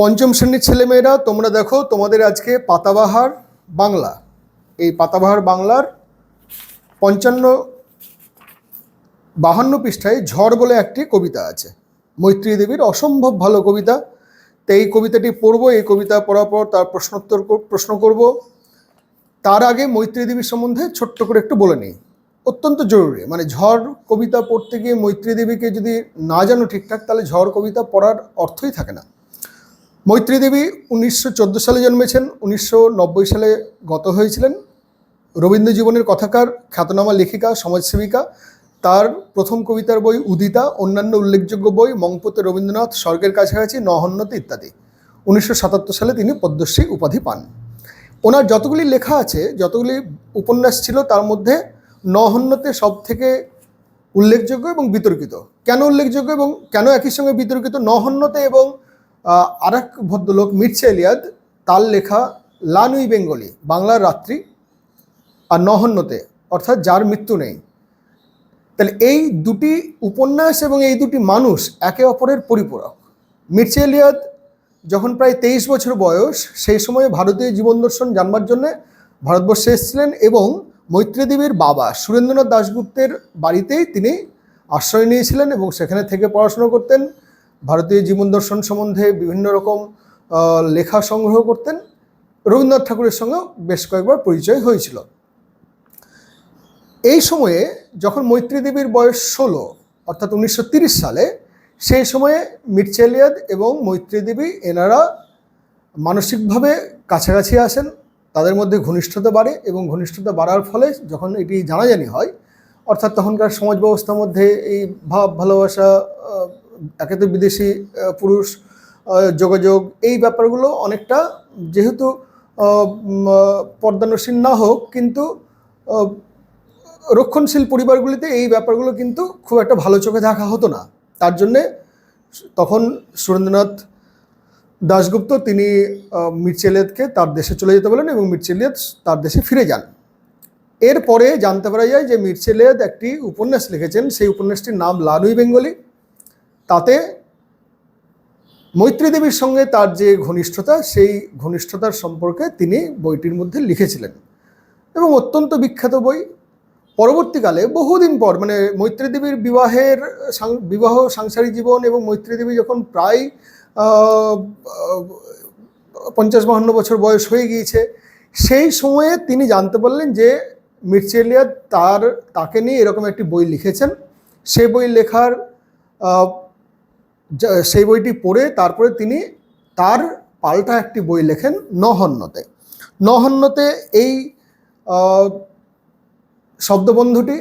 পঞ্চম শ্রেণির ছেলেমেয়েরা, তোমরা দেখো তোমাদের আজকে পাতাবাহার বাংলা। এই পাতাবাহার বাংলার পঞ্চান্ন বাহান্ন পৃষ্ঠায় ঝড় বলে একটি কবিতা আছে। মৈত্রী দেবীর অসম্ভব ভালো কবিতা। তো এই কবিতাটি পড়ব, এই কবিতা পড়ার পর তার প্রশ্নোত্তর প্রশ্ন করব। তার আগে মৈত্রী দেবীর সম্বন্ধে ছোট্ট করে একটু বলে নিই। অত্যন্ত জরুরি। মানে ঝড় কবিতা পড়তে গিয়ে মৈত্রী দেবীকে যদি না জানো ঠিকঠাক, তাহলে ঝড় কবিতা পড়ার অর্থই থাকে না। মৈত্রী দেবী উনিশশো চোদ্দ সালে জন্মেছেন, উনিশশো নব্বই সালে গত হয়েছিলেন। রবীন্দ্র জীবনের কথাকার, খ্যাতনামা লেখিকা, সমাজসেবিকা, তার প্রথম কবিতার বই উদিতা, অন্যান্য উল্লেখযোগ্য বই মংপতে রবীন্দ্রনাথ, স্বর্গের কাছাকাছি নহন্যতে ইত্যাদি। উনিশশো সাতাত্তর সালে তিনি পদ্মশ্রী উপাধি পান। ওনার যতগুলি লেখা আছে, যতগুলি উপন্যাস ছিল, তার মধ্যে নহন্যতে সব থেকে উল্লেখযোগ্য এবং বিতর্কিত। কেন উল্লেখযোগ্য এবং কেন একই সঙ্গে বিতর্কিত? নহন্যতে এবং আর এক ভদ্রলোক মির্চা এলিয়াদ, তার লেখা লানুই বেঙ্গলি, বাংলার রাত্রি আর নহন্যতে অর্থাৎ যার মৃত্যু নেই। তাহলে এই দুটি উপন্যাস এবং এই দুটি মানুষ একে অপরের পরিপূরক। মির্চা এলিয়াদ যখন প্রায় তেইশ বছর বয়স, সেই সময়ে ভারতীয় জীবন দর্শন জানবার জন্য ভারতবর্ষে এসেছিলেন এবং মৈত্রীদেবীর বাবা সুরেন্দ্রনাথ দাশগুপ্তের বাড়িতেই তিনি আশ্রয় নিয়েছিলেন এবং সেখানে থেকে পড়াশোনা করতেন। ভারতীয় জীবন দর্শন সম্বন্ধে বিভিন্ন রকম লেখা সংগ্রহ করতেন। রবীন্দ্রনাথ ঠাকুরের সঙ্গেও বেশ কয়েকবার পরিচয় হয়েছিল। এই সময়ে যখন মৈত্রী দেবীর বয়স ষোলো, অর্থাৎ উনিশশো সালে, সেই সময়ে মির্চা এলিয়াদ এবং মৈত্রী দেবী এনারা মানসিকভাবে কাছাকাছি আসেন। তাদের মধ্যে ঘনিষ্ঠতা বাড়ে এবং ঘনিষ্ঠতা বাড়ার ফলে যখন এটি জানাজানি হয়, অর্থাৎ তখনকার সমাজ ব্যবস্থার মধ্যে এই ভাব, ভালোবাসা একে তো বিদেশি পুরুষ যোগাযোগ এই ব্যাপারগুলো অনেকটা যেহেতু পর্দানসীন না হোক কিন্তু রক্ষণশীল পরিবারগুলিতে এই ব্যাপারগুলো কিন্তু খুব একটা ভালো চোখে দেখা হতো না। তার জন্যে তখন সুরেন্দ্রনাথ দাশগুপ্ত তিনি আহ, মির্চা এলিয়টকে তার দেশে চলে যেতে বলেন এবং মির্চা এলিয়ট তার দেশে ফিরে যান। এরপরে জানতে পারা যায় যে মির্চা এলিয়ট একটি উপন্যাস লিখেছেন সেই উপন্যাসটির নাম লানুই বেঙ্গলি। তাতে মৈত্রী দেবীর সঙ্গে তার যে ঘনিষ্ঠতা, সেই ঘনিষ্ঠতার সম্পর্কে তিনি বইটির মধ্যে লিখেছিলেন। এবং অত্যন্ত বিখ্যাত বই। পরবর্তীকালে বহুদিন পর মানে মৈত্রী দেবীর বিবাহের বিবাহ সাংসারিক জীবন এবং মৈত্রী দেবী যখন প্রায় পঞ্চাশ বাহান্ন বছর বয়স হয়ে গিয়েছে, সেই সময়ে তিনি জানতে পারলেন যে মির্চেলিয়া তার, তাকে নিয়ে এরকম একটি বই লিখেছেন। সেই বই লেখার সেই বইটি পড়ে তারপরে তিনি তার পাল্টা একটি বই লেখেন নহন্যতে নহন্যতে এই শব্দবন্ধুটি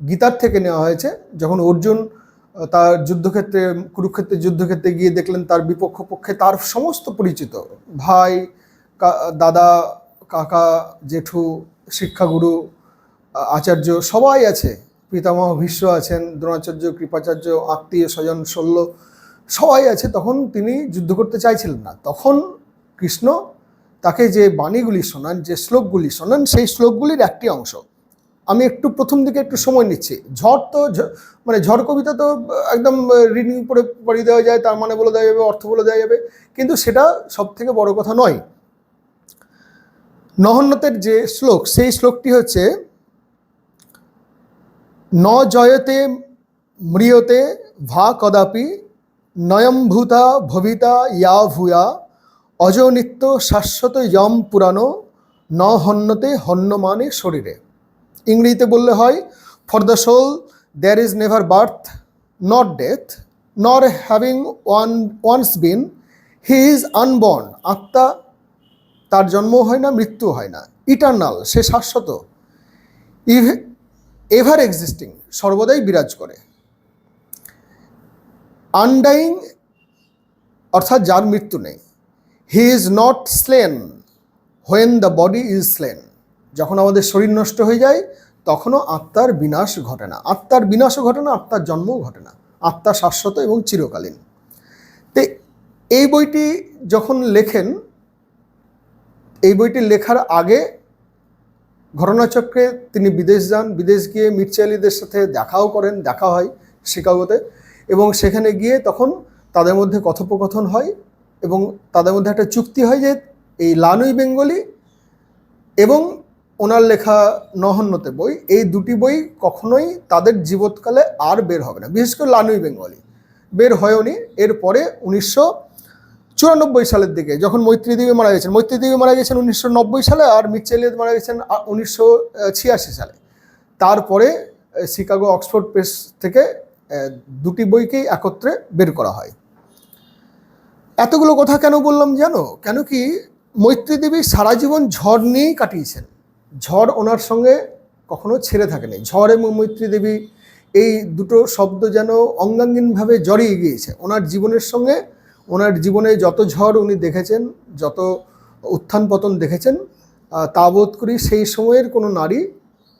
গীতার থেকে নেওয়া হয়েছে। যখন অর্জুন তার যুদ্ধক্ষেত্রে, কুরুক্ষেত্রে, যুদ্ধক্ষেত্রে গিয়ে দেখলেন তার বিপক্ষ পক্ষে তার সমস্ত পরিচিত ভাই দাদা, কাকা, জেঠু, শিক্ষাগুরু আচার্য সবাই আছে। পিতামহ ভীষ্ম আছেন, দ্রোণাচার্য, কৃপাচার্য, আত্মীয় স্বজন, শল্য সবাই আছে, তখন তিনি যুদ্ধ করতে চাইছিলেন না। তখন কৃষ্ণ তাকে যে বাণীগুলি শোনান, যে শ্লোকগুলি শোনান, সেই শ্লোকগুলির একটি অংশ। আমি একটু প্রথম দিকে একটু সময় নিচ্ছি। ঝড় তো মানে ঝড় কবিতা তো একদম রিডিং করে পড়িয়ে দেওয়া যায়, তার মানে বলে দেওয়া যাবে, অর্থ বলে দেওয়া যাবে। কিন্তু সেটা সব থেকে বড় কথা নয়। নহন্নতের যে শ্লোক, সেই শ্লোকটি হচ্ছে, ন জয়তে ম্রিয়তে ভা কদাপি নয়ম্ভূতা ভবিতা ইয়া ভূয়া অজনিত্য শাশ্বত যম পুরানো ন হন্যতে হন্যমানে শরীরে। ইংরেজিতে বললে হয় for the soul there is never birth not death nor having one once been he is unborn আত্মা তার জন্ম হয় না, মৃত্যু হয় না ইটার্নাল সে শাশ্বত ইভ এভার এক্সিস্টিং সর্বদাই বিরাজ করে। আনডাইং অর্থাৎ যার মৃত্যু নেই। He is not slain when the body is slain যখন আমাদের শরীর নষ্ট হয়ে যায়, তখনও আত্মার বিনাশ ঘটে না। আত্মার বিনাশও ঘটে না, আত্মার জন্মও ঘটে না। আত্মা শাশ্বত এবং চিরকালীন। তো এই বইটি যখন লেখেন, এই বইটি লেখার আগে ঘটনাচক্রে তিনি বিদেশ যান, বিদেশ গিয়ে মির্চা আলীদের সাথে দেখাও করেন, দেখা হয় শিকাগোতে। এবং সেখানে গিয়ে তখন তাদের মধ্যে কথোপকথন হয় এবং তাদের মধ্যে একটা চুক্তি হয় যে এই লানুই বেঙ্গলি এবং ওনার লেখা নহন্যতে বই, এই দুটি বই কখনোই তাদের জীবৎকালে আর বের হবে না। বিশেষ করে লানুই বেঙ্গলি বের হয়নি। এরপরে উনিশশো চুরানব্বই সালের দিকে যখন মৈত্রী দেবী মারা গেছেন, মৈত্রী দেবী মারা গেছেন উনিশশো নব্বই সালে আর মিচ্ছেলিয়ত মারা গেছেন উনিশশো ছিয়াশি সালে। তারপরে শিকাগো, অক্সফোর্ড প্রেস থেকে দুটি বইকেই একত্রে বের করা হয়। এতগুলো কথা কেন বললাম জানো? কেন কি মৈত্রী দেবী সারা জীবন ঝড় নিয়েই কাটিয়েছেন। ঝড় ওনার সঙ্গে কখনো ছেড়ে থাকেনি। ঝড় এবং মৈত্রী দেবী এই দুটো শব্দ যেন অঙ্গাঙ্গিনভাবে জড়িয়ে গিয়েছে। ওনার জীবনের সঙ্গে, ওনার জীবনে যত ঝড় উনি দেখেছেন, যত উত্থান পতন দেখেছেন তা বোধ করি সেই সময়ের কোনো নারী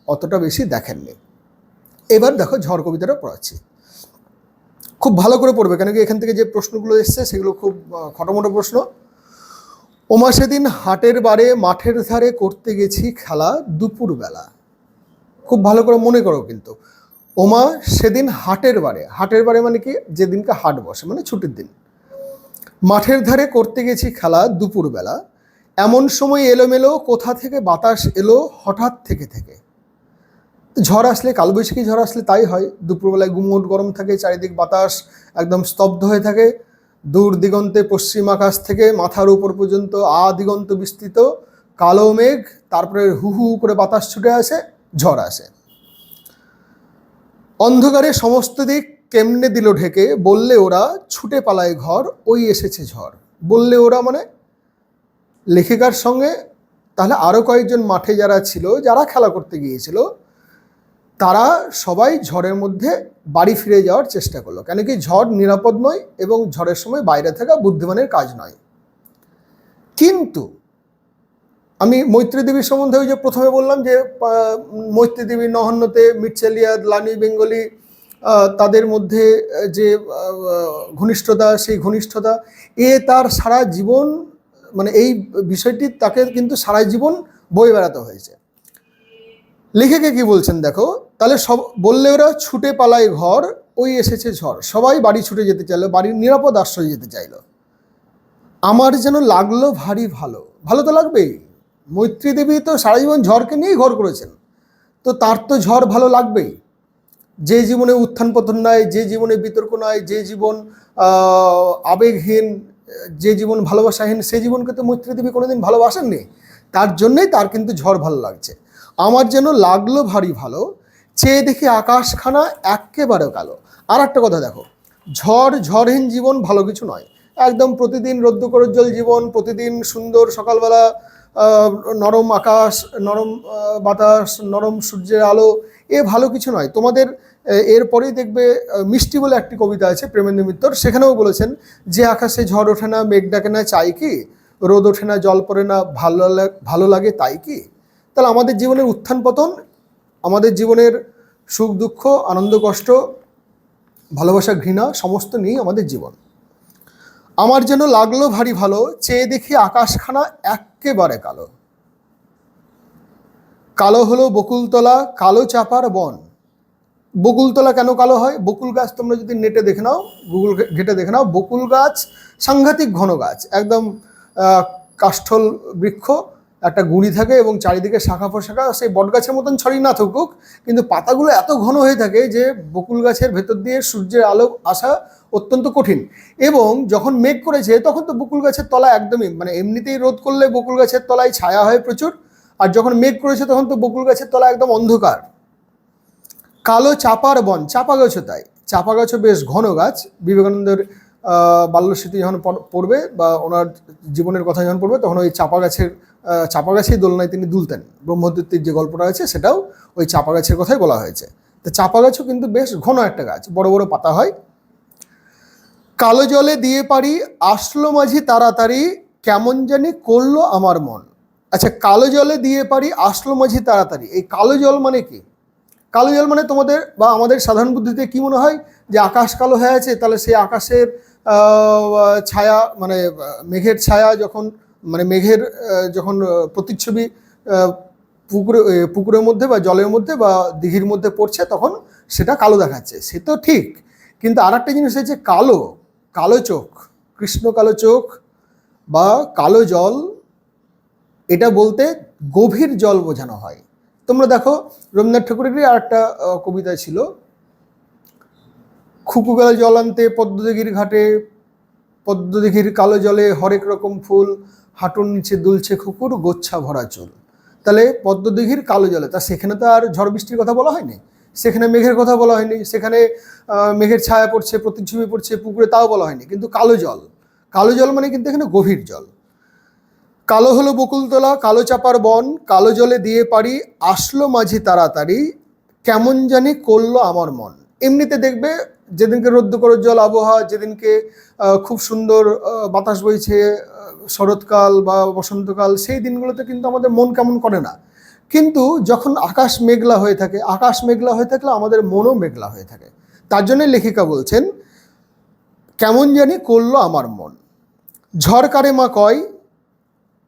অতটা বেশি দেখেননি। এবার দেখো ঝড় কবিতাটা পড়াচ্ছি। খুব ভালো করে পড়বে। কেন কি এখান থেকে যে প্রশ্নগুলো এসছে সেগুলো খুব খটোমটো প্রশ্ন। ওমা সেদিন হাটের বারে মাঠের ধারে করতে গেছি খেলা দুপুরবেলা। খুব ভালো করে মনে করো কিন্তু। ওমা সেদিন হাটের বারে হাটের বারে মানে কি যেদিনকে হাট বসে মানে ছুটির দিন। মাঠের ধারে করতে গেছি খেলা দুপুরবেলা। এমন সময় এলোমেলো কোথা থেকে বাতাস এলো হঠাৎ থেকে থেকে। ঝড় আসলে, কালবৈশাখী ঝড় আসলে তাই হয়। দুপুরবেলায় গুমোট গরম থাকে, চারিদিক বাতাস, একদম স্তব্ধ হয়ে থাকে। দূর দিগন্তে পশ্চিম আকাশ থেকে মাথার উপর পর্যন্ত আ দিগন্ত বিস্তৃত, কালো মেঘ, তারপরে হু হু করে বাতাস ছুটে আসে, ঝড় আসে। অন্ধকারে সমস্ত দিক কেমনে দিল ঢেকে, বললে ওরা ছুটে পালায় ঘর, ওই এসেছে ঝড়। বললে ওরা মানে লেখিকার সঙ্গে, তাহলে আরও কয়েকজন মাঠে যারা ছিল, যারা খেলা করতে গিয়েছিল তারা সবাই ঝড়ের মধ্যে বাড়ি ফিরে যাওয়ার চেষ্টা করল। কেন কি ঝড় নিরাপদ নয় এবং ঝড়ের সময় বাইরে থাকা বুদ্ধিমানের কাজ নয়। কিন্তু আমি মৈত্রী দেবীর সম্বন্ধে ওই যে প্রথমে বললাম যে মৈত্রী দেবী নহন্যতে মির্চেলিয়াদ লানি, বেঙ্গলি তাদের মধ্যে যে ঘনিষ্ঠতা, সেই ঘনিষ্ঠতা, এ তার সারা জীবন মানে এই বিষয়টি তাকে কিন্তু সারা জীবন বয়ে বেড়াতে হয়েছে। লেখকে কি বলছেন দেখো? তাহলে সব বললে ওরা ছুটে পালায় ঘর, ওই এসেছে ঝড়। সবাই বাড়ি ছুটে যেতে চাইলো, বাড়ির নিরাপদ আশ্রয় যেতে চাইলো। আমার যেন লাগল ভারী ভালো। ভালো তো লাগবেই। মৈত্রী দেবী তো সারা জীবন ঝড়কে নিয়েই ঘর করেছেন। তো তার তো ঝড় ভালো লাগবেই। যে জীবনে উত্থান পতন নাই, যে জীবনে বিতর্ক নাই, যে জীবন আবেগহীন, যে জীবন ভালোবাসাহীন সেই জীবনকে তো মৈত্রী দেবী কোনোদিন ভালোবাসেননি। তার জন্যই তার কিন্তু ঝড় ভালো লাগছে। আমার যেন লাগল ভারী ভালো, চেয়ে দেখি আকাশখানা একেবারে কালো। আর একটা কথা দেখো, ঝড় ঝড়হীন জীবন ভালো কিছু নয়। একদম প্রতিদিন রৌদ্রকরজ্জ্বল জীবন, প্রতিদিন সুন্দর সকালবেলা নরম আকাশ, নরম বাতাস, নরম সূর্যের আলো, এ ভালো কিছু নয়। তোমাদের এরপরেই দেখবে মিষ্টি বলে একটি কবিতা আছে প্রেমেন্দ্র মিত্রর সেখানেও বলেছেন, যে আকাশে ঝড় ওঠে না, মেঘ ডাকে না, চাই কি? রোদ ওঠে না, জল পড়ে না, ভালো ভালো লাগে তাই কি? তাহলে আমাদের জীবনের উত্থান পতন, আমাদের জীবনের সুখ দুঃখ, আনন্দ কষ্ট, ভালোবাসা, ঘৃণা, সমস্ত নিয়েই আমাদের জীবন। আমার যেন লাগল ভারী ভালো, চেয়ে দেখি আকাশখানা এক্কেবারে কালো। কালো হলো বকুলতলা, কালো চাপার বন। বকুলতলা কেন কালো হয়? বকুল গাছ তোমরা যদি নেটে দেখে নাও, গুগল ঘেটে দেখে নাও, বকুল গাছ সাংঘাতিক ঘন গাছ, একদম কাষ্ঠল বৃক্ষ একটা গুঁড়ি থাকে এবং চারিদিকে শাখা প্রশাখা, সেই বট গাছের মতন ছড়িয়ে না থাকুক, কিন্তু পাতাগুলো এত ঘন হয়ে থাকে যে বকুল গাছের ভেতর দিয়ে সূর্যের আলো আসা অত্যন্ত কঠিন। এবং যখন মেঘ করেছে, তখন তো বকুল গাছের তলা একদমই মানে এমনিতেই রোদ করলে বকুল গাছের তলায় ছায়া হয় প্রচুর, আর যখন মেঘ করেছে, তখন তো বকুল গাছের তলা একদম অন্ধকার। কালো চাপার বন চাপা গাছও তাই চাপা গাছও বেশ ঘন গাছ, বিবেকানন্দের বাল্যস্মৃতি যখন পড়- পড়বে বা ওনার জীবনের কথা যখন পড়বে, তখন ওই চাপা গাছের চাপা গাছেই দোলনায় তিনি দুলতেন। ব্রহ্মদত্তির যে গল্পটা আছে সেটাও ওই চাপা গাছের কথাই বলা হয়েছে। তো চাপা গাছও কিন্তু বেশ ঘন একটা গাছ, বড় বড় পাতা হয়। কালো জলে দিয়ে পারি, আসলো মাঝি তাড়াতাড়ি, কেমন জানি করল আমার মন। আচ্ছা কালো জলে দিয়ে পারি, আসলো মাঝি তাড়াতাড়ি। এই কালো জল মানে কি? কালো জল মানে তোমাদের বা আমাদের সাধারণ বুদ্ধিতে কি মনে হয়? যে আকাশ কালো হয়ে আছে, তাহলে সেই আকাশের ছায়া মানে মেঘের ছায়া যখন মানে মেঘের যখন প্রতিচ্ছবি পুকুরে পুকুরের মধ্যে বা জলের মধ্যে বা দিঘির মধ্যে পড়ছে, তখন সেটা কালো দেখাচ্ছে। সে তো ঠিক। কিন্তু আর একটা জিনিস হচ্ছে কালো কালো চোখ, কৃষ্ণ কালো চোখ বা কালো জল, এটা বলতে গভীর জল বোঝানো হয়। তোমরা দেখো রবীন্দ্রনাথ ঠাকুরেরই আর একটা কবিতা ছিল খুকু গেল জল আনতে পদ্মদিঘির ঘাটে পদ্মদিঘির কালো জলে হরেক রকম ফুল, হাঁটুর নিচে দুলছে খুকুর, গোচ্ছা ভরা চুল। তাহলে পদ্মদিঘির কালো জলে, তা সেখানে তো আর ঝড় বৃষ্টির কথা বলা হয়নি? সেখানে মেঘের কথা বলা হয়নি, সেখানে মেঘের ছায়া পড়ছে, প্রতিচ্ছবি পড়ছে, পুকুরে তাও বলা হয়নি। কিন্তু কালো জল কালো জল মানে কিন্তু এখানে গভীর জল। কালো হলো বকুলতলা, কালো চাপার বন, কালো জলে দিয়ে পারি আসলো মাঝি তাড়াতাড়ি, কেমন জানি করল আমার মন। এমনিতে দেখবে যেদিনকে রোদ্দ করো জল আবহাওয়া, যেদিনকে খুব সুন্দর বাতাস বইছে শরৎকাল বা বসন্তকাল, সেই দিনগুলোতে কিন্তু আমাদের মন কেমন করে না। কিন্তু যখন আকাশ মেঘলা হয়ে থাকে, আকাশ মেঘলা হয়ে থাকলে আমাদের মনও মেঘলা হয়ে থাকে। তার জন্য লেখিকা বলছেন, কেমন জানি করল আমার মন। ঝড় কারে মা কয়,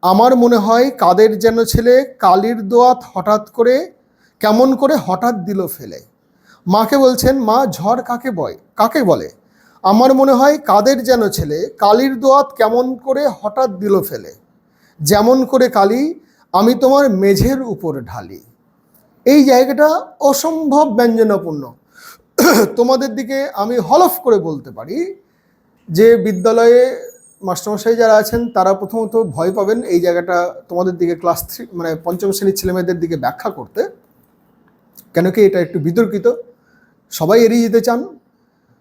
আমার মনে হয় কাদের যেন ছেলে কালির দোয়াত হঠাৎ করে, কেমন করে হঠাৎ দিল ফেলে। মাকে বলছেন, মা, ঝড় কাকে বয়, কাকে বলে? আমার মনে হয় কাদের যেন ছেলে, কালির দোয়াত কেমন করে হঠাৎ দিল ফেলে। যেমন করে কালি, আমি তোমার মেঝের উপর ঢালি। এই জায়গাটা অসম্ভব ব্যঞ্জনাপূর্ণ। তোমাদের দিকে আমি হলফ করে বলতে পারি যে, বিদ্যালয়ে মাস্টারমশাই যারা আছেন, তারা প্রথমত ভয় পাবেন এই জায়গাটা তোমাদের দিকে ক্লাস থ্রি মানে পঞ্চম শ্রেণির ছেলেমেয়েদের দিকে ব্যাখ্যা করতে। কেন কি এটা একটু বিতর্কিত? সবাই এড়িয়ে যেতে চান।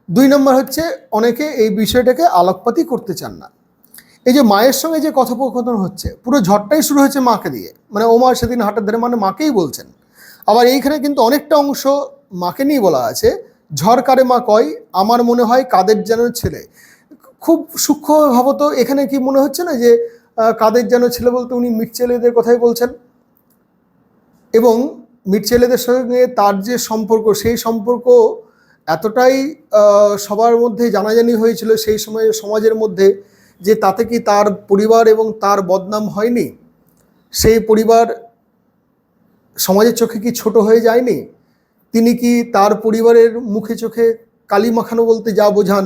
দুই নম্বর হচ্ছে অনেকে এই বিষয়টাকে আলোকপাতই করতে চান না। এই যে মায়ের সঙ্গে যে কথোপকথন হচ্ছে, পুরো ঝড়টাই শুরু হয়েছে মাকে দিয়ে। মানে ও মা সেদিন হাটের ধরে মানে মাকেই বলছেন। আবার এইখানে কিন্তু অনেকটা অংশ মাকে নিয়ে বলা আছে, ঝড় কারে মা কয়, আমার মনে হয় কাদের যেন ছেলে। খুব সূক্ষ্ম ভাবত এখানে কি মনে হচ্ছে না যে কাদের যেন ছেলে বলতে উনি মিটচেলেদের কথাই বলছেন? এবং মিটচেলেদের সঙ্গে তার যে সম্পর্ক, সেই সম্পর্ক এতটাই সবার মধ্যে জানাজানি হয়েছিল সেই সময় সমাজের মধ্যে যে তাতে কি তার পরিবার এবং তার বদনাম হয়নি? সেই পরিবার সমাজের চোখে কি ছোট হয়ে যায়নি? তিনি কি তার পরিবারের মুখে চোখে কালি মাখানো বলতে যা বোঝান,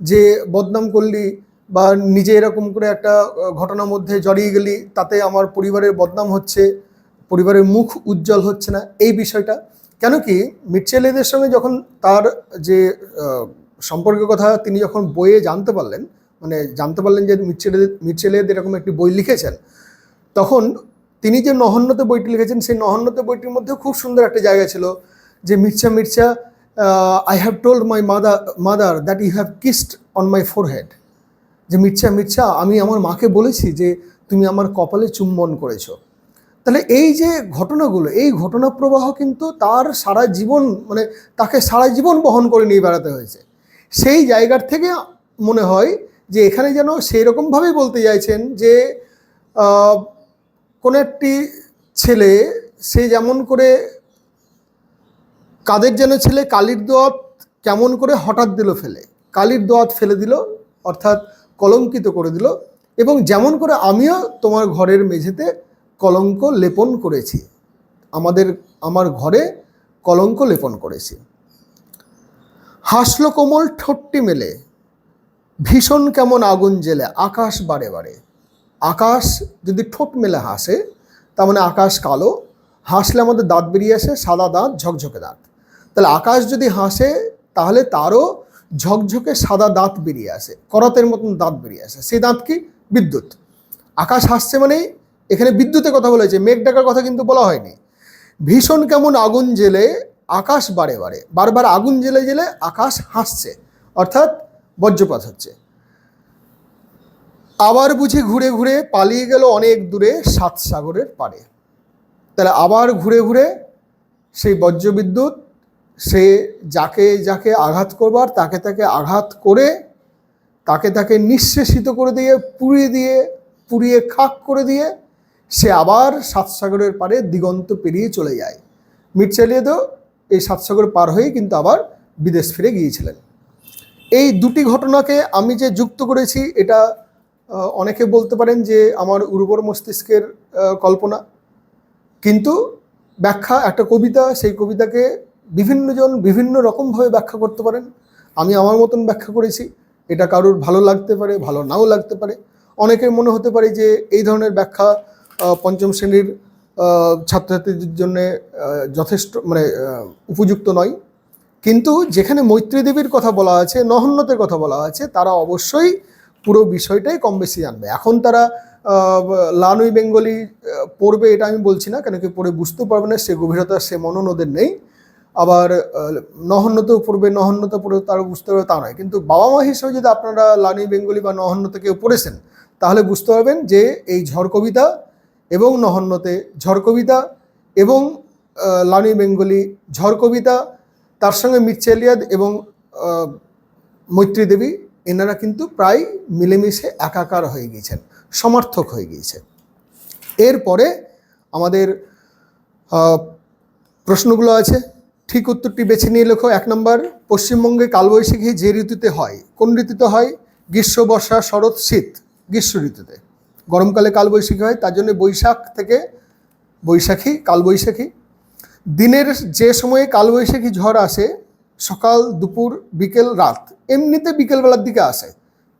যে বদনাম করলি বা নিজে এরকম করে একটা ঘটনার মধ্যে জড়িয়ে গেলি, তাতে আমার পরিবারের বদনাম হচ্ছে পরিবারের মুখ উজ্জ্বল হচ্ছে না, এই বিষয়টা। কেন কি মির্চেলেদের সঙ্গে যখন তার যে সম্পর্কের কথা তিনি যখন বইয়ে জানতে পারলেন মানে জানতে পারলেন যে মির্চেলে মির্চেলেদ এরকম একটি বই লিখেছেন, তখন তিনি যে নহন্যতে বইটি লিখেছেন, সেই নহন্যতে বইটির মধ্যে খুব সুন্দর একটা জায়গা ছিল যে, Mircea Mircea I have told my mother mother that you have kissed on my forehead যে, মির্চা মির্চা, আমি আমার মাকে বলেছি যে, তুমি আমার কপালে চুম্বন করেছ। তাহলে এই যে ঘটনাগুলো, এই ঘটনা প্রবাহ কিন্তু তার সারা জীবন মানে তাকে সারা জীবন বহন করে নিয়ে বেড়াতে হয়েছে। সেই জায়গার থেকে মনে হয় যে এখানে যেন সেই রকমভাবেই বলতে চাইছেন যে কোনো একটি ছেলে, সে যেমন করে কাদের যেন ছেলে কালির দোয়াত কেমন করে হঠাৎ দিল ফেলে। কালির দোয়াত ফেলে দিল, অর্থাৎ কলঙ্কিত করে দিল এবং যেমন করে আমিও তোমার ঘরের মেঝেতে কলঙ্ক লেপন করেছি। আমাদের, আমার ঘরে কলঙ্ক লেপন করেছি। হাসলো কোমল ঠোঁটটি মেলে। ভীষণ কেমন আগুন জেলে, আকাশ বারে বারে। আকাশ যদি ঠোঁট মেলে হাসে, তার মানে আকাশ কালো। হাসলে আমাদের দাঁত বেরিয়ে আসে, সাদা দাঁত, ঝকঝকে দাঁত। তাহলে আকাশ যদি হাসে, তাহলে তারও ঝকঝকে সাদা দাঁত বেরিয়ে আসে, করতের মতন দাঁত বেরিয়ে আসে। সেই দাঁত কি? বিদ্যুৎ। আকাশ হাসছে মানে এখানে বিদ্যুতের কথা বলেছে মেঘ ডাকার কথা কিন্তু বলা হয়নি। ভীষণ কেমন আগুন জেলে আকাশ বারে বারে, বারবার আগুন জেলে জেলে আকাশ হাসছে, অর্থাৎ বজ্রপাত হচ্ছে। আবার বুঝি ঘুরে ঘুরে পালিয়ে গেল অনেক দূরে সাত সাগরের পারে তাহলে আবার ঘুরে ঘুরে সেই বজ্রবিদ্যুৎ, সে যাকে যাকে আঘাত করবার, তাকে তাকে আঘাত করে, তাকে তাকে নিঃশেষিত করে দিয়ে, পুড়িয়ে দিয়ে, পুড়িয়ে খাক করে দিয়ে সে আবার সাত সাগরের পারে দিগন্ত পেরিয়ে চলে যায়। মির চালিয়েদও এই সাত সাগর পার হয়ে কিন্তু আবার বিদেশ ফিরে গিয়েছিলেন। এই দুটি ঘটনাকে আমি যে যুক্ত করেছি, এটা অনেকে বলতে পারেন যে আমার উর্বর মস্তিষ্কের কল্পনা। কিন্তু ব্যাখ্যা, একটা কবিতা, সেই কবিতাকে বিভিন্নজন বিভিন্ন রকমভাবে ব্যাখ্যা করতে পারেন। আমি আমার মতন ব্যাখ্যা করেছি। এটা কারোর ভালো লাগতে পারে, ভালো নাও লাগতে পারে। অনেকের মনে হতে পারে যে এই ধরনের ব্যাখ্যা পঞ্চম শ্রেণির ছাত্রছাত্রীদের জন্য যথেষ্ট মানে উপযুক্ত নয়। কিন্তু যেখানে মৈত্রী দেবীর কথা বলা আছে নহন্যতের কথা বলা আছে তারা অবশ্যই পুরো বিষয়টাই কম বেশি জানবে। এখন তারা লানুই বেঙ্গলি পড়বে এটা আমি বলছি না কেন কি পড়ে বুঝতে পারবে না সে গভীরতা সে মনন ওদের নেই। আবার আহ, নহন্যতেও পড়বে নহন্যতা পড়ে তারা বুঝতে পারবে তা নয়। কিন্তু বাবা মা হিসেবে যদি আপনারা লানুই বেঙ্গলি বা নহন্যতে কেউ পড়েছেন তাহলে বুঝতে পারবেন যে এই ঝড় কবিতা এবং নহন্যতে ঝড় কবিতা এবং লানুই বেঙ্গলি ঝড় কবিতা, তার সঙ্গে মির্চা এলিয়াদ এবং মৈত্রী দেবী, এনারা কিন্তু প্রায় মিলেমিশে একাকার হয়ে গিয়েছেন, সমার্থক হয়ে গিয়েছে এরপরে আমাদের প্রশ্নগুলো আছে, ঠিক উত্তরটি বেছে নিয়ে লেখো, এক নম্বর, পশ্চিমবঙ্গে কালবৈশাখী যে ঋতুতে হয়, কোন ঋতুতে হয়? গ্রীষ্ম, বর্ষা, শরৎ, শীত, গ্রীষ্ম ঋতুতে। গরমকালে কালবৈশাখী হয়, তার জন্য বৈশাখ থেকে বৈশাখী, কালবৈশাখী। দিনের যে সময়ে কালবৈশাখী ঝড় আসে, সকাল, দুপুর, বিকেল, রাত, এমনিতে বিকেলবেলার দিকে আসে।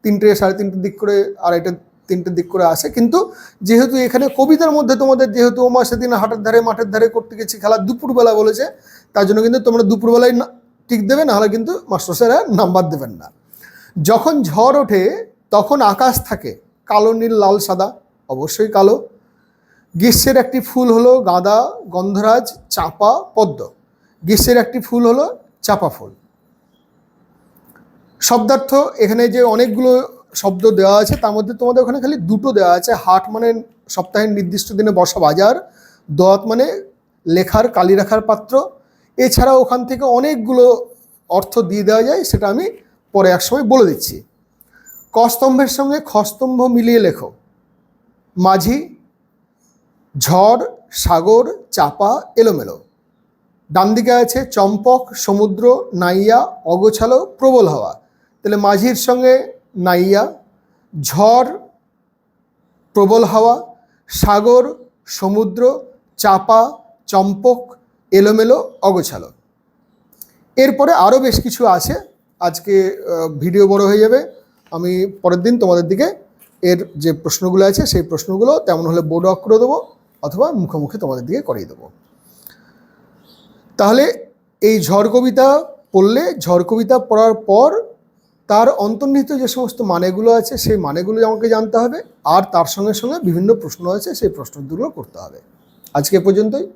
তিনটে সাড়ে তিনটের দিক করে আড়াইটে তিনটের দিক করে আসে। কিন্তু যেহেতু এখানে কবিতার মধ্যে তোমাদের, যেহেতু ওমা দিন হাটের ধারে, মাঠের ধারে করতে গেছি খেলা দুপুরবেলা বলেছে, তার জন্য কিন্তু তোমরা দুপুরবেলায় টিক দেবে নাহলে কিন্তু মাস্টারসারা নাম্বার দেবেন না। যখন ঝড় ওঠে, তখন আকাশ থাকে। কালো, নীল, লাল, সাদা, অবশ্যই কালো। গ্রীষ্মের একটি ফুল হলো গাঁদা, গন্ধরাজ, চাপা, পদ্ম। গ্রীষ্মের একটি ফুল হলো চাপা ফুল। শব্দার্থ, এখানে যে অনেকগুলো শব্দ দেওয়া আছে, তার মধ্যে তোমাদের ওখানে খালি দুটো দেওয়া আছে। হাট মানে সপ্তাহের নির্দিষ্ট দিনে বসা বাজার, দোয়াত মানে লেখার, কালি রাখার পাত্র। এছাড়া ওখান থেকে অনেকগুলো অর্থ দিয়ে দেওয়া যায়, সেটা আমি পরে এক সময় বলে দিচ্ছি। ক স্তম্ভের সঙ্গে খস্তম্ভ মিলিয়ে লেখো। মাঝি, ঝড়, সাগর, চাপা, এলোমেলো। ডান দিকে আছে চম্পক, সমুদ্র, নাইয়া, অগোছালো, প্রবল হাওয়া। তাহলে মাঝির সঙ্গে নাইয়া, ঝড়, প্রবল হাওয়া, সাগর, সমুদ্র, চাপা, চম্পক, এলোমেলো, অগোছালো। এরপরে আরও বেশ কিছু আছে। আজকে ভিডিও বড় হয়ে যাবে। আমি পরের দিন তোমাদের দিকে এর যে প্রশ্নগুলো আছে, সেই প্রশ্নগুলো তেমন হলে বোর্ড অফ করে দেবো অথবা মুখোমুখি তোমাদের দিকে করিয়ে দেবো। তাহলে এই ঝড় কবিতা পড়লে, ঝড় কবিতা পড়ার পর তার অন্তর্নিহিত যে সমস্ত মানেগুলো আছে, সেই মানেগুলো আমাকে জানতে হবে, আর তার সঙ্গে সঙ্গে বিভিন্ন প্রশ্ন আছে, সেই প্রশ্নগুলো করতে হবে। আজকে পর্যন্তই।